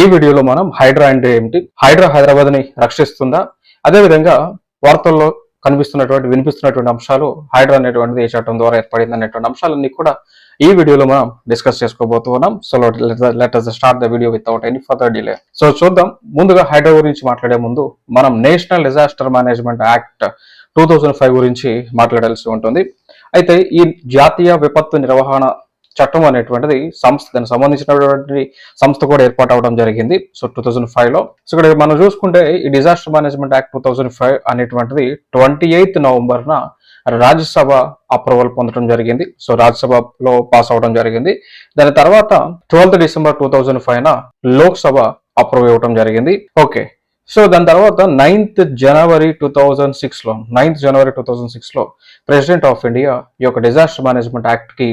ఈ వీడియోలో మనం హైడ్రా అంటే ఏమిటి? హైడ్రా హైదరాబాద్ని రక్షిస్తుందా? అదేవిధంగా వార్తల్లో కనిపిస్తున్నటువంటి వినిపిస్తున్నటువంటి అంశాలు హైడ్రా అనేటువంటిది ఏ చట్టం ద్వారా ఏర్పడింది అనేటువంటి అంశాలన్నీ కూడా ఈ వీడియోలో మనం డిస్కస్ చేసుకోబోతున్నాం. So let start the video without any further delay so చూద్దాం. ముందుగా హైడ్రా గురించి మాట్లాడే ముందు మనం national disaster management act two thousand five గురించి మాట్లాడాల్సి ఉంటుంది. అయితే ఈ జాతీయ విపత్తు నిర్వహణ చట్టం అనేటువంటిది సంస్థ దానికి సంబంధించినటువంటి సంస్థ కూడా ఏర్పాటు అవడం జరిగింది. సో టూ థౌజండ్ ఫైవ్లో. సో ఇక్కడ మనం చూసుకుంటే ఈ disaster management act two thousand five అనేటువంటిది ట్వంటీ ఎయిత్ నవంబర్ న రాజ్యసభ అప్రూవల్ పొందడం జరిగింది. సో రాజ్యసభలో పాస్ అవడం జరిగింది. దాని తర్వాత twelfth December two thousand five న లోక్సభ అప్రూవ్ ఇవ్వడం జరిగింది. ఓకే. సో దాని తర్వాత నైన్త్ జనవరి టూ థౌజండ్ సిక్స్లో నైన్త్ జనవరి టూ థౌజండ్ సిక్స్లో ప్రెసిడెంట్ ఆఫ్ ఇండియా ఈ యొక్క డిజాస్టర్ మేనేజ్మెంట్ యాక్ట్కి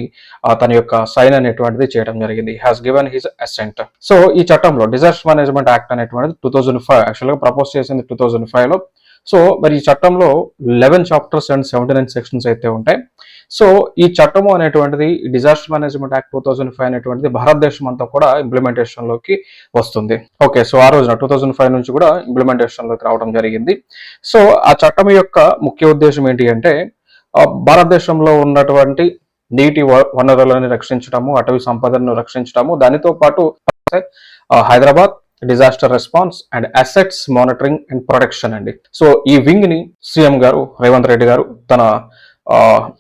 తన యొక్క సైన్ అనేటువంటిది చేయడం జరిగింది. Has given his assent so ఈ చట్టంలో డిజాస్టర్ మేనేజ్మెంట్ యాక్ట్ అనేటువంటిది టూ థౌజండ్ ఫైవ్ యాక్చువల్గా ప్రపోజ్ చేసింది టూ థౌజండ్ ఫైవ్లో సో మరి ఈ చట్టంలో eleven chapters and seventy nine sections అయితే ఉంటాయి. సో ఈ చట్టము అనేటువంటిది disaster management act two thousand five అనేటువంటిది భారతదేశం అంతా కూడా ఇంప్లిమెంటేషన్లోకి వస్తుంది. ఓకే సో ఆ రోజున టూ థౌజండ్ ఫైవ్ నుంచి కూడా ఇంప్లిమెంటేషన్లోకి రావడం జరిగింది. సో ఆ చట్టం యొక్క ముఖ్య ఉద్దేశం ఏంటి అంటే భారతదేశంలో ఉన్నటువంటి నీటి వనరులను రక్షించడము అటవీ సంపదను రక్షించడము దానితో పాటు Hyderabad disaster response and assets monitoring and protection అండి. సో ఈ వింగ్ని సీఎం గారు రేవంత్ రెడ్డి గారు తన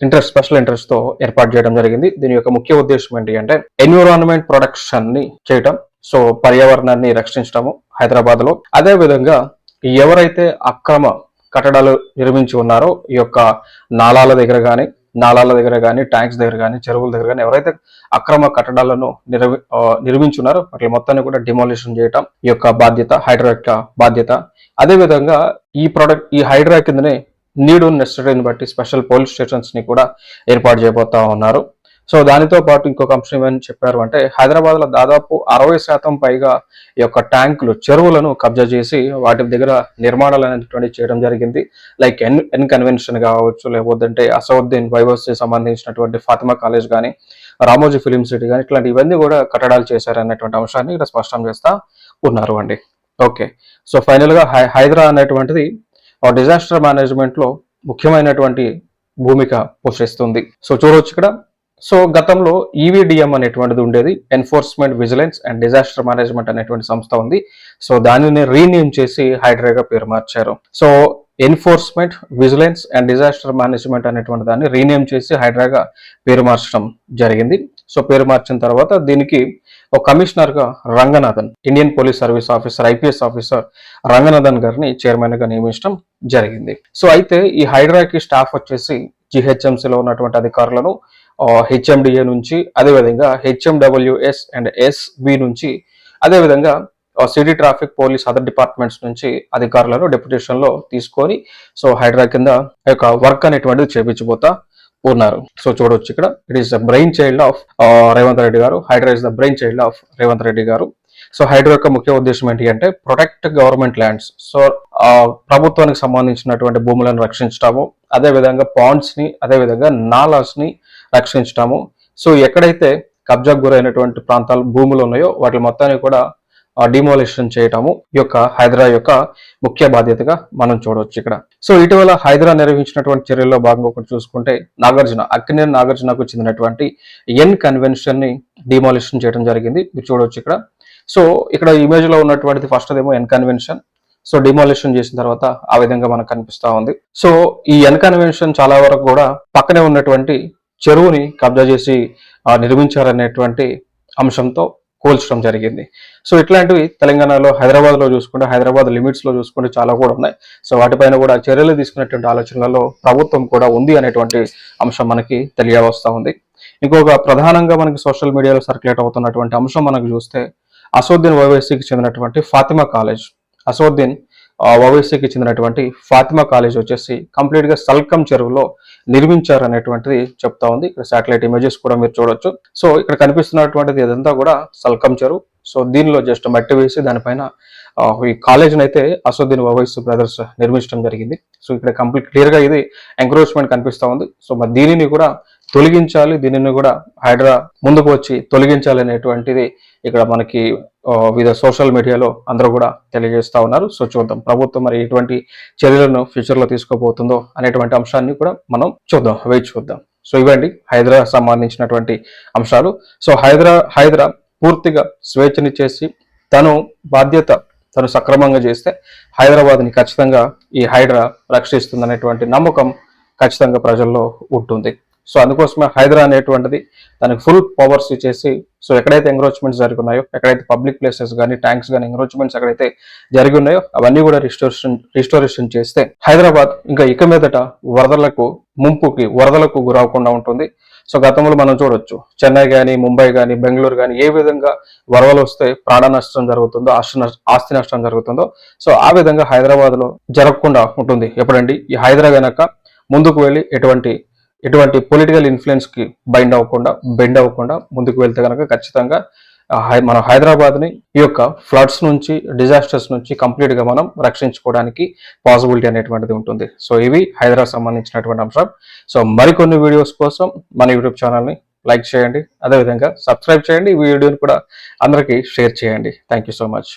ఇంట్రెస్ట్ స్పెషల్ ఇంట్రెస్ట్తో ఏర్పాటు చేయడం జరిగింది. దీని యొక్క ముఖ్య ఉద్దేశం ఏంటి అంటే ఎన్విరాన్మెంట్ ప్రొడక్షన్ని చేయటం సో పర్యావరణాన్ని రక్షించడము హైదరాబాద్లో అదే విధంగా ఎవరైతే అక్రమ కట్టడాలు నిర్మించి ఉన్నారో ఈ యొక్క నాలాల దగ్గర కానీ నాలాల దగ్గర కానీ ట్యాంక్స్ దగ్గర కానీ చెరువుల దగ్గర కానీ ఎవరైతే అక్రమ కట్టడాలను నిర్మి నిర్మించున్నారో వాటి మొత్తాన్ని కూడా డిమాలిషన్ చేయటం ఈ యొక్క బాధ్యత హైడ్రా యొక్క బాధ్యత అదేవిధంగా ఈ ప్రొడక్ట్ ఈ హైడ్రా కిందనే నీడు నెసరీని బట్టి స్పెషల్ పోలీస్ స్టేషన్స్ని కూడా ఏర్పాటు చేయబోతా ఉన్నారు. సో దానితో పాటు ఇంకొక అంశం ఏమని చెప్పారు అంటే హైదరాబాద్లో దాదాపు అరవై శాతం పైగా ఈ యొక్క ట్యాంకులు చెరువులను కబ్జా చేసి వాటి దగ్గర నిర్మాణాలు అనేటువంటి చేయడం జరిగింది. లైక్ ఎన్ ఎన్ కన్వెన్షన్ కావచ్చు లేకపోతే అసౌద్దీన్ వైవస్కి సంబంధించినటువంటి ఫాతిమా కాలేజ్ కానీ రామోజీ ఫిలిం సిటీ కానీ ఇట్లాంటి ఇవన్నీ కూడా కట్టడాలు చేశారు అనేటువంటి అంశాన్ని ఇక్కడ స్పష్టం చేస్తా ఉన్నారు అండి. ఓకే. సో ఫైనల్గా హై- హైదరా అనేటువంటిది ఆ డిజాస్టర్ మేనేజ్మెంట్లో ముఖ్యమైనటువంటి భూమిక పోషిస్తుంది. సో చూడవచ్చు ఇక్కడ. సో గతంలో ఈవీడిఎం అనేటువంటిది ఉండేది. Enforcement vigilance and disaster management అనేటువంటి సంస్థ ఉంది. సో దానిని రీనేమ్ చేసి హైడ్రాగా పేరు మార్చారు. So enforcement vigilance and disaster management అనేటువంటి దాన్ని రీనేమ్ చేసి హైడ్రాగా పేరు మార్చడం జరిగింది. సో పేరు మార్చిన తర్వాత దీనికి ఒక కమిషనర్గా Ranganathan Indian police service officer IPS officer Ranganathan గారిని చైర్మన్గా నియమించడం జరిగింది. సో అయితే ఈ హైడ్రాకి స్టాఫ్ వచ్చేసి జిహెచ్ఎంసీలో ఉన్నటువంటి అధికారులను హెచ్ఎండిఏ నుంచి అదేవిధంగా హెచ్ఎండబ్ల్యూఎస్ అండ్ ఎస్బి నుంచి అదేవిధంగా city traffic police other departments నుంచి అధికారులను డెప్యుటేషన్లో తీసుకొని సో హైడ్రా కింద యొక్క వర్క్ అనేటువంటిది చేపించబోతా ఉన్నారు. సో చూడవచ్చు ఇక్కడ. It is the brain child of Revanth Reddy garu. Hydraa is the brain child of Revanth Reddy garu. So Hydraa యొక్క ముఖ్య ఉద్దేశం ఏంటి అంటే ప్రొటెక్ట్ గవర్నమెంట్ ల్యాండ్స్ సో ప్రభుత్వానికి సంబంధించినటువంటి భూములను రక్షించడము అదే విధంగా పాండ్స్ని అదే విధంగా నాలాస్ని రక్షించడము సో ఎక్కడైతే కబ్జాకు గురైనటువంటి ప్రాంతాలు భూములు ఉన్నాయో వాటి మొత్తాన్ని కూడా డిమోలిషన్ చేయటము యొక్క హైదరా యొక్క ముఖ్య బాధ్యతగా మనం చూడవచ్చు ఇక్కడ. సో ఇటీవల హైదరా నిర్వహించినటువంటి చర్యల్లో భాగంగా ఒకటి చూసుకుంటే నాగార్జున అక్కినేని నాగార్జునకు చెందినటువంటి ఎన్ కన్వెన్షన్ని డిమాలిషన్ చేయడం జరిగింది. మీరు చూడవచ్చు ఇక్కడ. సో ఇక్కడ ఇమేజ్లో ఉన్నటువంటిది ఫస్ట్ ఏమో ఎన్ కన్వెన్షన్ సో డిమాలిషన్ చేసిన తర్వాత ఆ విధంగా మనకు కనిపిస్తా ఉంది. సో ఈ ఎన్ కన్వెన్షన్ చాలా వరకు కూడా పక్కనే ఉన్నటువంటి చెరువుని కబ్జా చేసి నిర్మించారనేటువంటి అంశంతో కోల్చడం జరిగింది. సో ఇట్లాంటివి తెలంగాణలో హైదరాబాద్లో చూసుకుంటే హైదరాబాద్ లిమిట్స్లో చూసుకుంటే చాలా కూడా ఉన్నాయి. సో వాటిపైన కూడా చర్యలు తీసుకునేటువంటి ఆలోచనలలో ప్రభుత్వం కూడా ఉంది అనేటువంటి అంశం మనకి తెలియవస్తూ ఉంది. ఇంకొక ప్రధానంగా మనకి సోషల్ మీడియాలో సర్క్యులేట్ అవుతున్నటువంటి అంశం మనకు చూస్తే అసోద్దీన్ ఓవైసీకి చెందినటువంటి ఫాతిమా కాలేజ్. అసోద్దీన్ ఓవైసీకి చెందినటువంటి ఫాతిమా కాలేజ్ వచ్చేసి కంప్లీట్గా సల్కం చెరువులో నిర్మించారు అనేటువంటిది చెప్తా ఉంది. ఇక్కడ శాటిలైట్ ఇమేజెస్ కూడా మీరు చూడొచ్చు. సో ఇక్కడ కనిపిస్తున్నటువంటిది ఇదంతా కూడా సల్కం చెరువు. సో దీనిలో జస్ట్ మట్టి వేసి దానిపైన ఈ కాలేజ్ని అయితే అసోద్దీన్ ఓవైస్ బ్రదర్స్ నిర్మించడం జరిగింది. సో ఇక్కడ కంప్లీట్ క్లియర్గా ఇది ఎంక్రోచ్మెంట్ కనిపిస్తూ ఉంది. సో మరి దీనిని కూడా తొలగించాలి. దీనిని కూడా హైడ్రా ముందుకు వచ్చి తొలగించాలి అనేటువంటిది ఇక్కడ మనకి వివిధ సోషల్ మీడియాలో అందరూ కూడా తెలియజేస్తా ఉన్నారు. సో చూద్దాం ప్రభుత్వం మరి ఎటువంటి చర్యలను ఫ్యూచర్లో తీసుకోబోతుందో అనేటువంటి అంశాన్ని కూడా మనం చూద్దాం వెయిట్ చూద్దాం. సో ఇవండి హైదరా సంబంధించినటువంటి అంశాలు. సో హైదరా హైదరా పూర్తిగా స్వేచ్ఛని చేసి తను బాధ్యత తను సక్రమంగా చేస్తే హైదరాబాద్ని ఖచ్చితంగా ఈ హైడ్రా రక్షిస్తుందనేటువంటి నమ్మకం ఖచ్చితంగా ప్రజల్లో ఉంటుంది. సో అందుకోసమే హైదరా అనేటువంటిది దానికి ఫుల్ పవర్స్ ఇచ్చేసి సో ఎక్కడైతే ఎంక్రోచ్మెంట్స్ జరిగి ఉన్నాయో ఎక్కడైతే పబ్లిక్ ప్లేసెస్ కానీ ట్యాంక్స్ కానీ ఎంక్రోచ్మెంట్స్ ఎక్కడైతే జరిగి ఉన్నాయో అవన్నీ కూడా రిస్టోరేషన్ రిస్టోరేషన్ చేస్తే హైదరాబాద్ ఇంకా ఇక మీదట వరదలకు ముంపుకి వరదలకు గురవకుండా ఉంటుంది. సో గతంలో మనం చూడొచ్చు చెన్నై కానీ ముంబై కానీ బెంగళూరు కానీ ఏ విధంగా వరదలు వస్తే ప్రాణ నష్టం జరుగుతుందో ఆస్తి ఆస్తి నష్టం జరుగుతుందో సో ఆ విధంగా హైదరాబాద్లో జరగకుండా ఉంటుంది. ఎప్పుడండి? ఈ హైదరాబాద్ కనుక ముందుకు వెళ్ళి ఎటువంటి ఎటువంటి పొలిటికల్ ఇన్ఫ్లుయెన్స్కి బైండ్ అవ్వకుండా బెండ్ అవ్వకుండా ముందుకు వెళ్తే కనుక ఖచ్చితంగా హై- మన హైదరాబాద్ని ఈ యొక్క ఫ్లడ్స్ నుంచి డిజాస్టర్స్ నుంచి కంప్లీట్గా మనం రక్షించుకోవడానికి పాసిబిలిటీ అనేటువంటిది ఉంటుంది. సో ఇవి హైదరాబాద్ సంబంధించినటువంటి అంశం. సో మరికొన్ని వీడియోస్ కోసం మన యూట్యూబ్ ఛానల్ని లైక్ చేయండి. అదేవిధంగా సబ్స్క్రైబ్ చేయండి. ఈ వీడియోని కూడా అందరికీ షేర్ చేయండి. Thank you so much